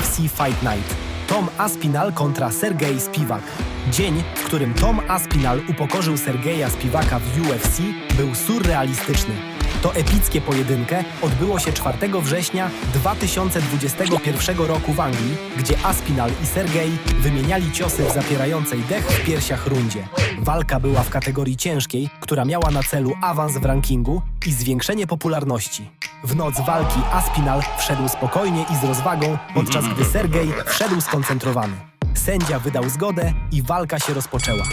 UFC Fight Night. Tom Aspinal kontra Sergej Spiwak. Dzień, w którym Tom Aspinal upokorzył Sergeja Spiwaka w UFC, był surrealistyczny. To epickie pojedynkę odbyło się 4 września 2021 roku w Anglii, gdzie Aspinal i Sergej wymieniali ciosy w zapierającej dech w piersiach rundzie. Walka była w kategorii ciężkiej, która miała na celu awans w rankingu i zwiększenie popularności. W noc walki Aspinal wszedł spokojnie i z rozwagą, podczas gdy Sergej wszedł skoncentrowany. Sędzia wydał zgodę i walka się rozpoczęła.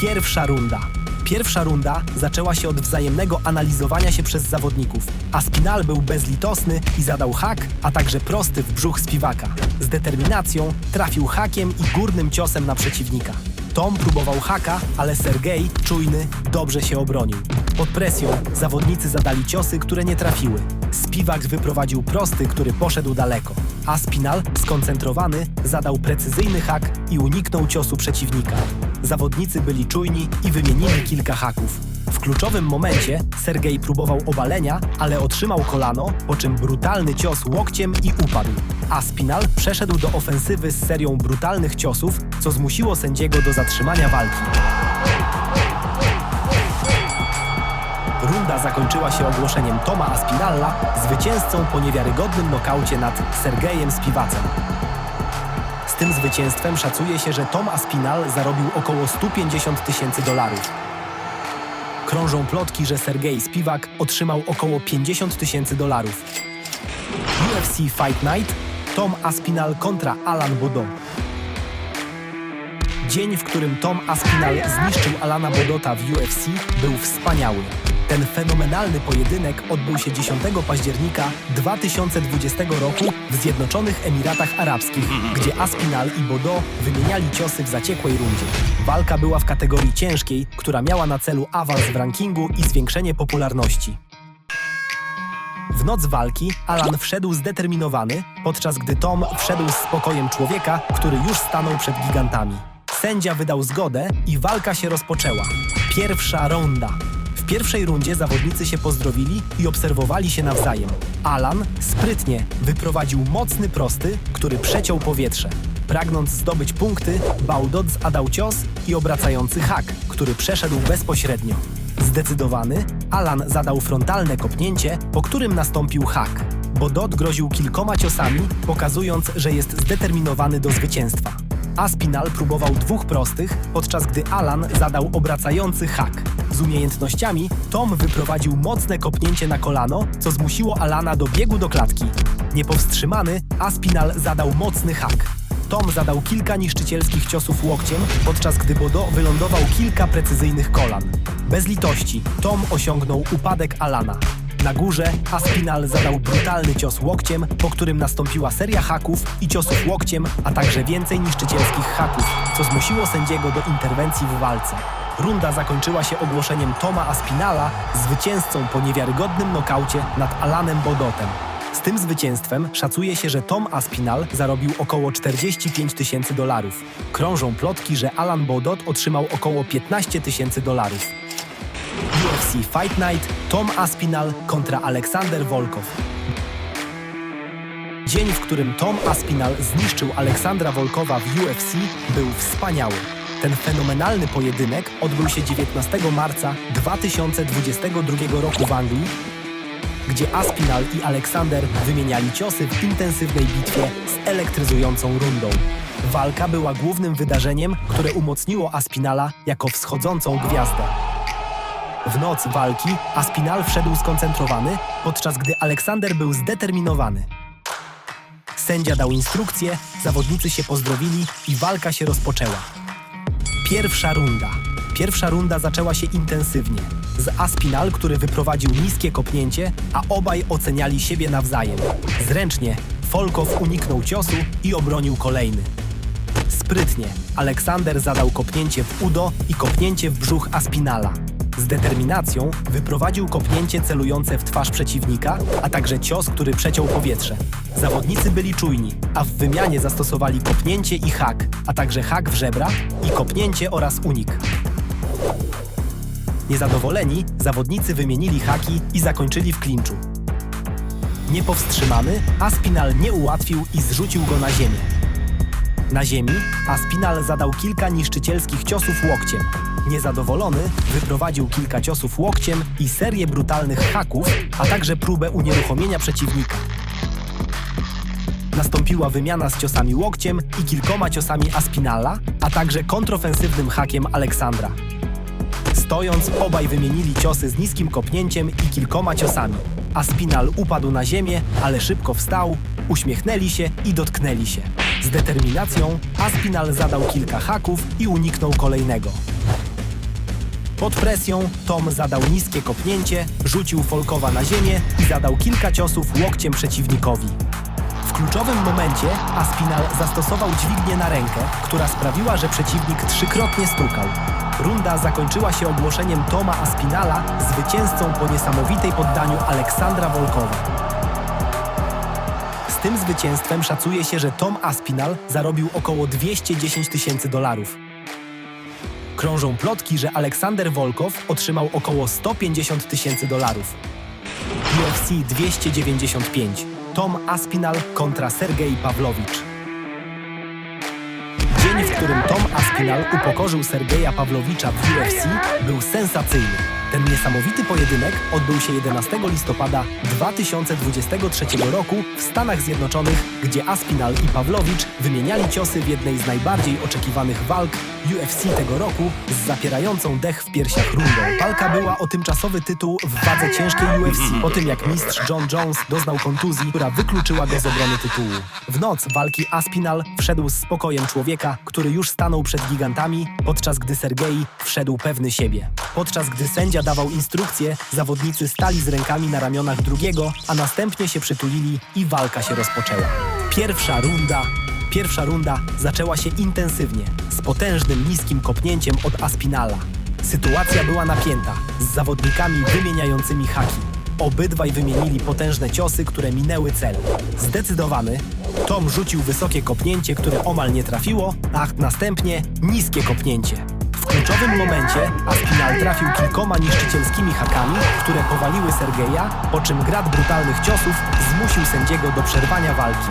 Pierwsza runda. Pierwsza runda zaczęła się od wzajemnego analizowania się przez zawodników. Aspinal był bezlitosny i zadał hak, a także prosty w brzuch Spiwaka. Z determinacją trafił hakiem i górnym ciosem na przeciwnika. Tom próbował haka, ale Sergej, czujny, dobrze się obronił. Pod presją zawodnicy zadali ciosy, które nie trafiły. Spiwak wyprowadził prosty, który poszedł daleko. Aspinal, skoncentrowany, zadał precyzyjny hak i uniknął ciosu przeciwnika. Zawodnicy byli czujni i wymienili kilka haków. W kluczowym momencie Sergej próbował obalenia, ale otrzymał kolano, po czym brutalny cios łokciem i upadł. Aspinal przeszedł do ofensywy z serią brutalnych ciosów, co zmusiło sędziego do zatrzymania walki. Runda zakończyła się ogłoszeniem Toma Aspinalla zwycięzcą po niewiarygodnym nokaucie nad Sergejem Spiwacem. Z tym zwycięstwem szacuje się, że Tom Aspinal zarobił około 150 tysięcy dolarów. Krążą plotki, że Sergej Spiwak otrzymał około 50 tysięcy dolarów. UFC Fight Night Tom Aspinal kontra Alan Bodo. Dzień, w którym Tom Aspinal zniszczył Alana Bodota w UFC, był wspaniały. Ten fenomenalny pojedynek odbył się 10 października 2020 roku w Zjednoczonych Emiratach Arabskich, gdzie Aspinal i Bodo wymieniali ciosy w zaciekłej rundzie. Walka była w kategorii ciężkiej, która miała na celu awans w rankingu i zwiększenie popularności. W noc walki Alan wszedł zdeterminowany, podczas gdy Tom wszedł z spokojem człowieka, który już stanął przed gigantami. Sędzia wydał zgodę i walka się rozpoczęła. Pierwsza ronda. W pierwszej rundzie zawodnicy się pozdrowili i obserwowali się nawzajem. Alan sprytnie wyprowadził mocny prosty, który przeciął powietrze. Pragnąc zdobyć punkty, Baudot zadał cios i obracający hak, który przeszedł bezpośrednio. Zdecydowany, Alan zadał frontalne kopnięcie, po którym nastąpił hak. Bodot groził kilkoma ciosami, pokazując, że jest zdeterminowany do zwycięstwa. Aspinal próbował dwóch prostych, podczas gdy Alan zadał obracający hak. Z umiejętnościami Tom wyprowadził mocne kopnięcie na kolano, co zmusiło Alana do biegu do klatki. Niepowstrzymany, Aspinal zadał mocny hak. Tom zadał kilka niszczycielskich ciosów łokciem, podczas gdy Bodo wylądował kilka precyzyjnych kolan. Bez litości Tom osiągnął upadek Alana. Na górze Aspinal zadał brutalny cios łokciem, po którym nastąpiła seria haków i ciosów łokciem, a także więcej niszczycielskich haków, co zmusiło sędziego do interwencji w walce. Runda zakończyła się ogłoszeniem Toma Aspinala zwycięzcą po niewiarygodnym nokaucie nad Alanem Bodotem. Z tym zwycięstwem szacuje się, że Tom Aspinal zarobił około 45 tysięcy dolarów. Krążą plotki, że Alan Bodot otrzymał około 15 tysięcy dolarów. UFC Fight Night Tom Aspinal kontra Aleksander Wolkow. Dzień, w którym Tom Aspinal zniszczył Aleksandra Wolkowa w UFC, był wspaniały. Ten fenomenalny pojedynek odbył się 19 marca 2022 roku w Anglii, gdzie Aspinal i Aleksander wymieniali ciosy w intensywnej bitwie z elektryzującą rundą. Walka była głównym wydarzeniem, które umocniło Aspinala jako wschodzącą gwiazdę. W noc walki Aspinal wszedł skoncentrowany, podczas gdy Aleksander był zdeterminowany. Sędzia dał instrukcje, zawodnicy się pozdrowili i walka się rozpoczęła. Pierwsza runda. Pierwsza runda zaczęła się intensywnie. Z Aspinal, który wyprowadził niskie kopnięcie, a obaj oceniali siebie nawzajem. Zręcznie Folkow uniknął ciosu i obronił kolejny. Sprytnie Aleksander zadał kopnięcie w udo i kopnięcie w brzuch Aspinala. Z determinacją wyprowadził kopnięcie celujące w twarz przeciwnika, a także cios, który przeciął powietrze. Zawodnicy byli czujni, a w wymianie zastosowali kopnięcie i hak, a także hak w żebra i kopnięcie oraz unik. Niezadowoleni, zawodnicy wymienili haki i zakończyli w klinczu. Niepowstrzymany, Aspinal nie ułatwił i zrzucił go na ziemię. Na ziemi Aspinal zadał kilka niszczycielskich ciosów łokciem. Niezadowolony wyprowadził kilka ciosów łokciem i serię brutalnych haków, a także próbę unieruchomienia przeciwnika. Nastąpiła wymiana z ciosami łokciem i kilkoma ciosami Aspinala, a także kontrofensywnym hakiem Aleksandra. Stojąc, obaj wymienili ciosy z niskim kopnięciem i kilkoma ciosami. Aspinal upadł na ziemię, ale szybko wstał, uśmiechnęli się i dotknęli się. Z determinacją Aspinal zadał kilka haków i uniknął kolejnego. Pod presją Tom zadał niskie kopnięcie, rzucił Folkowa na ziemię i zadał kilka ciosów łokciem przeciwnikowi. W kluczowym momencie Aspinal zastosował dźwignię na rękę, która sprawiła, że przeciwnik trzykrotnie stukał. Runda zakończyła się ogłoszeniem Toma Aspinala zwycięzcą po niesamowitej poddaniu Aleksandra Wolkowa. Z tym zwycięstwem szacuje się, że Tom Aspinal zarobił około 210 tysięcy dolarów. Krążą plotki, że Aleksander Wolkow otrzymał około 150 tysięcy dolarów. UFC 295. Tom Aspinal kontra Sergej Pawlowicz. Dzień, w którym Tom Aspinal upokorzył Sergeja Pawlowicza w UFC, był sensacyjny. Ten niesamowity pojedynek odbył się 11 listopada 2023 roku w Stanach Zjednoczonych, gdzie Aspinal i Pawlowicz wymieniali ciosy w jednej z najbardziej oczekiwanych walk UFC tego roku z zapierającą dech w piersiach rundą. Walka była o tymczasowy tytuł w wadze ciężkiej UFC, po tym jak mistrz John Jones doznał kontuzji, która wykluczyła go z obrony tytułu. W noc walki Aspinal wszedł z spokojem człowieka, który już stanął przed gigantami, podczas gdy Sergei wszedł pewny siebie. Podczas gdy sędzia dawał instrukcje, zawodnicy stali z rękami na ramionach drugiego, a następnie się przytulili i walka się rozpoczęła. Pierwsza runda Pierwsza runda zaczęła się intensywnie, z potężnym niskim kopnięciem od Aspinala. Sytuacja była napięta, z zawodnikami wymieniającymi haki. Obydwaj wymienili potężne ciosy, które minęły cel. Zdecydowany, Tom rzucił wysokie kopnięcie, które omal nie trafiło, a następnie niskie kopnięcie. W kluczowym momencie Aspinal trafił kilkoma niszczycielskimi hakami, które powaliły Sergeja, po czym grad brutalnych ciosów zmusił sędziego do przerwania walki.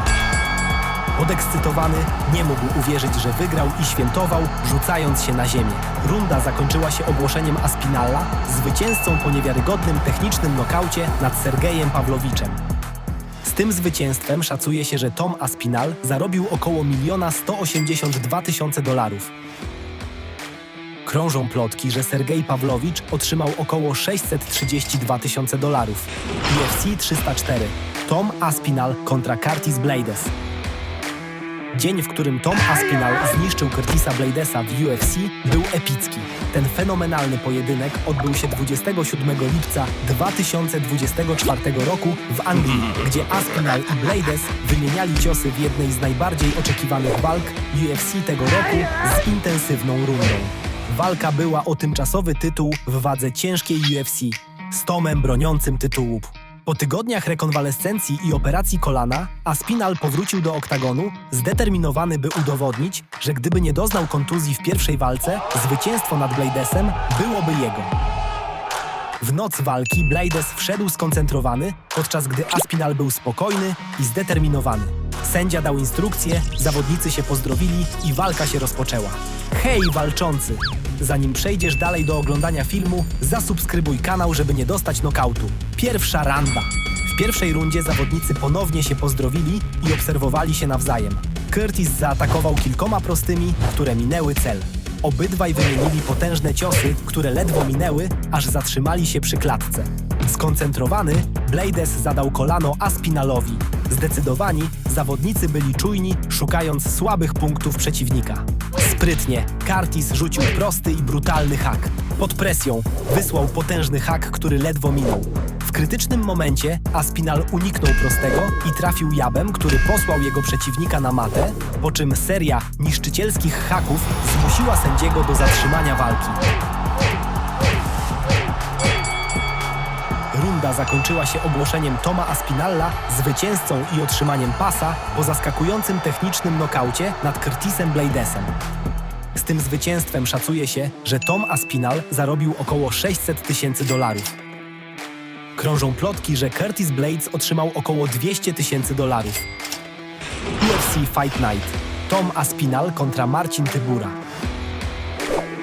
Podekscytowany nie mógł uwierzyć, że wygrał i świętował, rzucając się na ziemię. Runda zakończyła się ogłoszeniem Aspinalla zwycięzcą po niewiarygodnym technicznym nokaucie nad Sergejem Pawlowiczem. Z tym zwycięstwem szacuje się, że Tom Aspinal zarobił około 1 182 tysiące dolarów. Krążą plotki, że Sergej Pawlowicz otrzymał około 632 tysiące dolarów. UFC 304. Tom Aspinal kontra Curtis Blades. Dzień, w którym Tom Aspinal zniszczył Curtisa Bladesa w UFC, był epicki. Ten fenomenalny pojedynek odbył się 27 lipca 2024 roku w Anglii, gdzie Aspinal i Blades wymieniali ciosy w jednej z najbardziej oczekiwanych walk UFC tego roku z intensywną rundą. Walka była o tymczasowy tytuł w wadze ciężkiej UFC z Tomem broniącym tytułu. Po tygodniach rekonwalescencji i operacji kolana, Aspinal powrócił do oktagonu, zdeterminowany by udowodnić, że gdyby nie doznał kontuzji w pierwszej walce, zwycięstwo nad Bladesem byłoby jego. W noc walki Blades wszedł skoncentrowany, podczas gdy Aspinal był spokojny i zdeterminowany. Sędzia dał instrukcje, zawodnicy się pozdrowili i walka się rozpoczęła. Hej, walczący! Zanim przejdziesz dalej do oglądania filmu, zasubskrybuj kanał, żeby nie dostać nokautu. Pierwsza randa. W pierwszej rundzie zawodnicy ponownie się pozdrowili i obserwowali się nawzajem. Curtis zaatakował kilkoma prostymi, które minęły cel. Obydwaj wymienili potężne ciosy, które ledwo minęły, aż zatrzymali się przy klatce. Skoncentrowany, Blades zadał kolano Aspinalowi. Zdecydowani, zawodnicy byli czujni, szukając słabych punktów przeciwnika. Sprytnie, Curtis rzucił prosty i brutalny hak. Pod presją wysłał potężny hak, który ledwo minął. W krytycznym momencie Aspinal uniknął prostego i trafił jabem, który posłał jego przeciwnika na matę, po czym seria niszczycielskich haków zmusiła sędziego do zatrzymania walki. Runda zakończyła się ogłoszeniem Toma Aspinalla zwycięzcą i otrzymaniem pasa po zaskakującym technicznym nokaucie nad Curtisem Bladesem. Z tym zwycięstwem szacuje się, że Tom Aspinall zarobił około 600 tysięcy dolarów. Krążą plotki, że Curtis Blades otrzymał około 200 tysięcy dolarów. UFC Fight Night. Tom Aspinall kontra Marcin Tybura.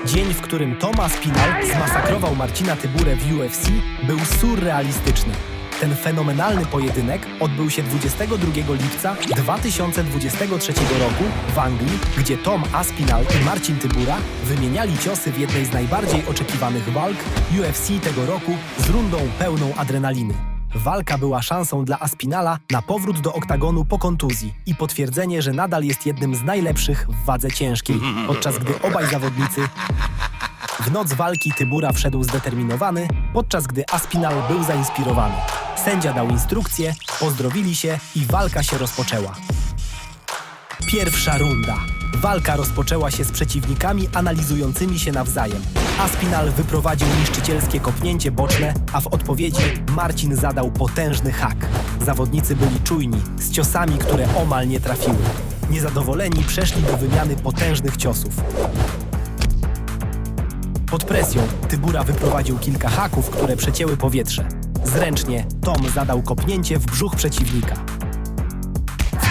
Dzień, w którym Tom Aspinall zmasakrował Marcina Tyburę w UFC, był surrealistyczny. Ten fenomenalny pojedynek odbył się 22 lipca 2023 roku w Anglii, gdzie Tom Aspinall i Marcin Tybura wymieniali ciosy w jednej z najbardziej oczekiwanych walk UFC tego roku z rundą pełną adrenaliny. Walka była szansą dla Aspinala na powrót do oktagonu po kontuzji i potwierdzenie, że nadal jest jednym z najlepszych w wadze ciężkiej, podczas gdy obaj zawodnicy w noc walki Tybura wszedł zdeterminowany, podczas gdy Aspinal był zainspirowany. Sędzia dał instrukcję, pozdrowili się i walka się rozpoczęła. Pierwsza runda. Walka rozpoczęła się z przeciwnikami analizującymi się nawzajem. Aspinal wyprowadził niszczycielskie kopnięcie boczne, a w odpowiedzi Marcin zadał potężny hak. Zawodnicy byli czujni, z ciosami, które omal nie trafiły. Niezadowoleni przeszli do wymiany potężnych ciosów. Pod presją Tybura wyprowadził kilka haków, które przecięły powietrze. Zręcznie Tom zadał kopnięcie w brzuch przeciwnika.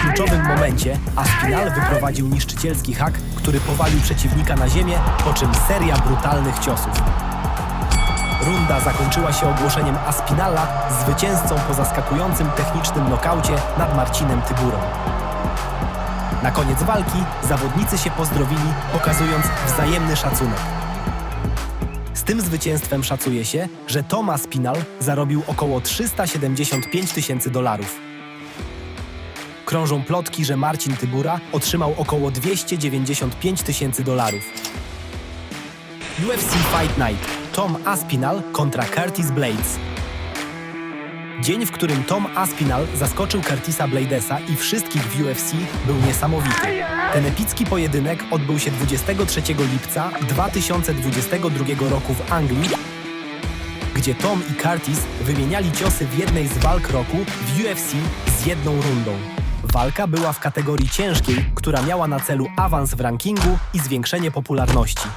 Kluczowym momencie Aspinal wyprowadził niszczycielski hak, który powalił przeciwnika na ziemię, po czym seria brutalnych ciosów. Runda zakończyła się ogłoszeniem Aspinala zwycięzcą po zaskakującym technicznym nokaucie nad Marcinem Tyburą. Na koniec walki zawodnicy się pozdrowili, pokazując wzajemny szacunek. Z tym zwycięstwem szacuje się, że Thomas Spinal zarobił około 375 tysięcy dolarów. Krążą plotki, że Marcin Tybura otrzymał około 295 tysięcy dolarów. UFC Fight Night. Tom Aspinall kontra Curtis Blades. Dzień, w którym Tom Aspinall zaskoczył Curtisa Bladesa i wszystkich w UFC był niesamowity. Ten epicki pojedynek odbył się 23 lipca 2022 roku w Anglii, gdzie Tom i Curtis wymieniali ciosy w jednej z walk roku w UFC z jedną rundą. Walka była w kategorii ciężkiej, która miała na celu awans w rankingu i zwiększenie popularności.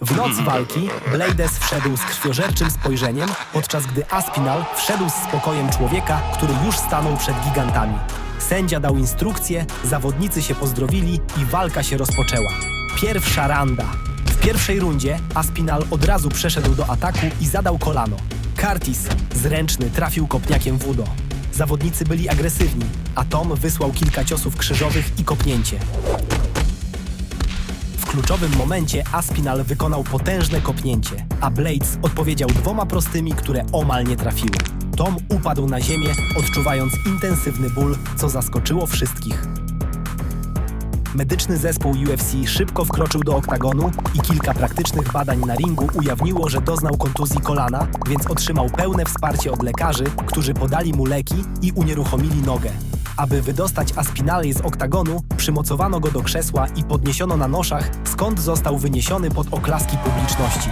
W noc walki Blades wszedł z krwiożerczym spojrzeniem, podczas gdy Aspinal wszedł z spokojem człowieka, który już stanął przed gigantami. Sędzia dał instrukcje, zawodnicy się pozdrowili i walka się rozpoczęła. Pierwsza randa. W pierwszej rundzie Aspinal od razu przeszedł do ataku i zadał kolano. Curtis, zręczny, trafił kopniakiem w udo. Zawodnicy byli agresywni, a Tom wysłał kilka ciosów krzyżowych i kopnięcie. W kluczowym momencie Aspinal wykonał potężne kopnięcie, a Blades odpowiedział dwoma prostymi, które omal nie trafiły. Tom upadł na ziemię, odczuwając intensywny ból, co zaskoczyło wszystkich. Medyczny zespół UFC szybko wkroczył do oktagonu i kilka praktycznych badań na ringu ujawniło, że doznał kontuzji kolana, więc otrzymał pełne wsparcie od lekarzy, którzy podali mu leki i unieruchomili nogę. Aby wydostać Aspinali z oktagonu, przymocowano go do krzesła i podniesiono na noszach, skąd został wyniesiony pod oklaski publiczności.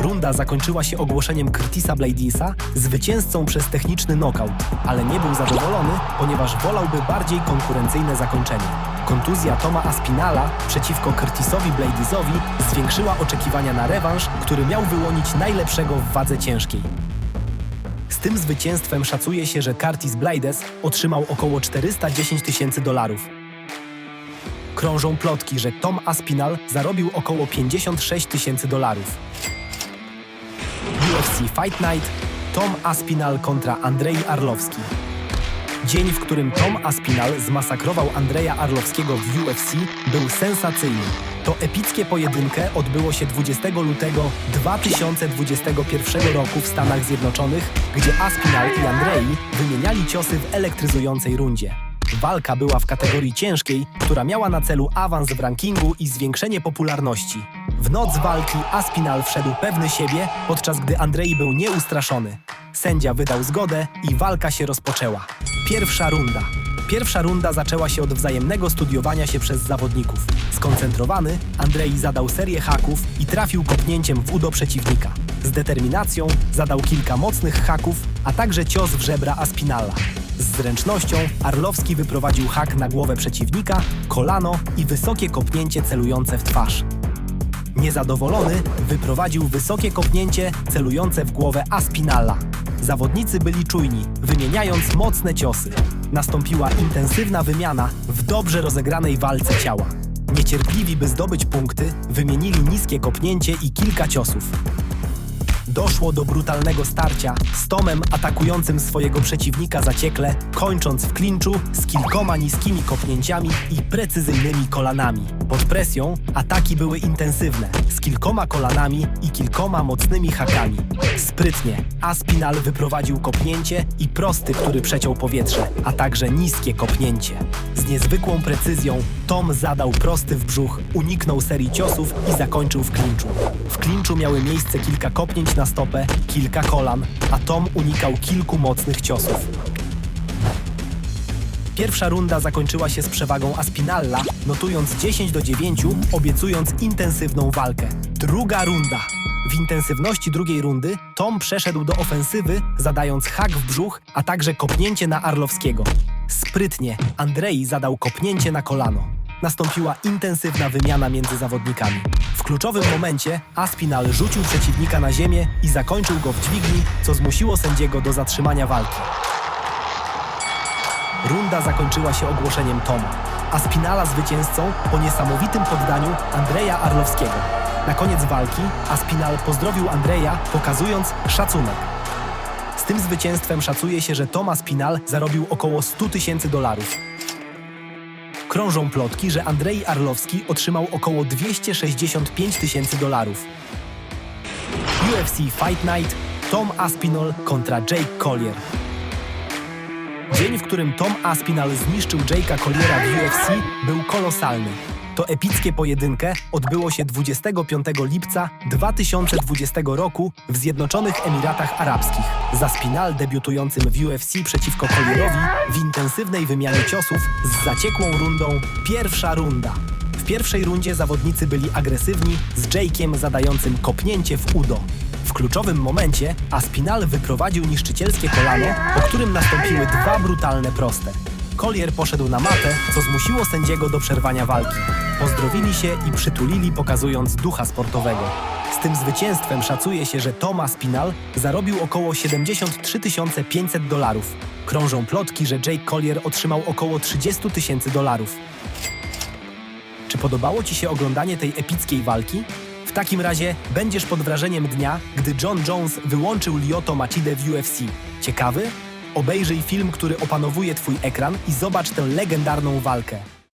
Runda zakończyła się ogłoszeniem Curtisa Bladesa zwycięzcą przez techniczny knockout, ale nie był zadowolony, ponieważ wolałby bardziej konkurencyjne zakończenie. Kontuzja Toma Aspinala przeciwko Curtisowi Bladesowi zwiększyła oczekiwania na rewanż, który miał wyłonić najlepszego w wadze ciężkiej. Z tym zwycięstwem szacuje się, że Curtis Blades otrzymał około 410 tysięcy dolarów. Krążą plotki, że Tom Aspinal zarobił około 56 tysięcy dolarów. UFC Fight Night Tom Aspinal kontra Andrei Arlowski. Dzień, w którym Tom Aspinal zmasakrował Andrzeja Arlowskiego w UFC, był sensacyjny. To epickie pojedynkę odbyło się 20 lutego 2021 roku w Stanach Zjednoczonych, gdzie Aspinal i Andrei wymieniali ciosy w elektryzującej rundzie. Walka była w kategorii ciężkiej, która miała na celu awans w rankingu i zwiększenie popularności. W noc walki Aspinal wszedł pewny siebie, podczas gdy Andrei był nieustraszony. Sędzia wydał zgodę i walka się rozpoczęła. Pierwsza runda. Pierwsza runda zaczęła się od wzajemnego studiowania się przez zawodników. Skoncentrowany, Andrei zadał serię haków i trafił kopnięciem w udo przeciwnika. Z determinacją zadał kilka mocnych haków, a także cios w żebra Aspinala. Z zręcznością Arlowski wyprowadził hak na głowę przeciwnika, kolano i wysokie kopnięcie celujące w twarz. Niezadowolony, wyprowadził wysokie kopnięcie celujące w głowę Aspinalla. Zawodnicy byli czujni, wymieniając mocne ciosy. Nastąpiła intensywna wymiana w dobrze rozegranej walce ciała. Niecierpliwi, by zdobyć punkty, wymienili niskie kopnięcie i kilka ciosów. Doszło do brutalnego starcia z Tomem atakującym swojego przeciwnika zaciekle, kończąc w klinczu z kilkoma niskimi kopnięciami i precyzyjnymi kolanami. Pod presją ataki były intensywne, z kilkoma kolanami i kilkoma mocnymi hakami. Sprytnie Aspinal wyprowadził kopnięcie i prosty, który przeciął powietrze, a także niskie kopnięcie. Z niezwykłą precyzją Tom zadał prosty w brzuch, uniknął serii ciosów i zakończył w klinczu. W klinczu miały miejsce kilka kopnięć na stopę, kilka kolan, a Tom unikał kilku mocnych ciosów. Pierwsza runda zakończyła się z przewagą Aspinalla, notując 10 do 9, obiecując intensywną walkę. Druga runda. W intensywności drugiej rundy Tom przeszedł do ofensywy, zadając hak w brzuch, a także kopnięcie na Arlowskiego. Sprytnie Andrei zadał kopnięcie na kolano. Nastąpiła intensywna wymiana między zawodnikami. W kluczowym momencie Aspinal rzucił przeciwnika na ziemię i zakończył go w dźwigni, co zmusiło sędziego do zatrzymania walki. Runda zakończyła się ogłoszeniem Toma, a Spinala zwycięzcą po niesamowitym poddaniu Andrzeja Arlowskiego. Na koniec walki Aspinal pozdrowił Andrzeja, pokazując szacunek. Z tym zwycięstwem szacuje się, że Tom Aspinal zarobił około 100 tysięcy dolarów. Krążą plotki, że Andrzej Arlowski otrzymał około 265 tysięcy dolarów. UFC Fight Night Tom Aspinall kontra Jake Collier. Dzień, w którym Tom Aspinall zniszczył Jake'a Colliera w UFC, był kolosalny. To epickie pojedynkę odbyło się 25 lipca 2020 roku w Zjednoczonych Emiratach Arabskich. Za Spinal debiutującym w UFC przeciwko Collierowi w intensywnej wymianie ciosów z zaciekłą rundą pierwsza runda. W pierwszej rundzie zawodnicy byli agresywni z Jake'iem zadającym kopnięcie w udo. W kluczowym momencie Aspinal wyprowadził niszczycielskie kolano, po którym nastąpiły dwa brutalne proste. Collier poszedł na matę, co zmusiło sędziego do przerwania walki. Pozdrowili się i przytulili, pokazując ducha sportowego. Z tym zwycięstwem szacuje się, że Tom Spinal zarobił około 73 500 dolarów. Krążą plotki, że Jake Collier otrzymał około 30 tysięcy dolarów. Czy podobało Ci się oglądanie tej epickiej walki? W takim razie będziesz pod wrażeniem dnia, gdy John Jones wyłączył Lyoto Machide w UFC. Ciekawy? Obejrzyj film, który opanowuje Twój ekran i zobacz tę legendarną walkę.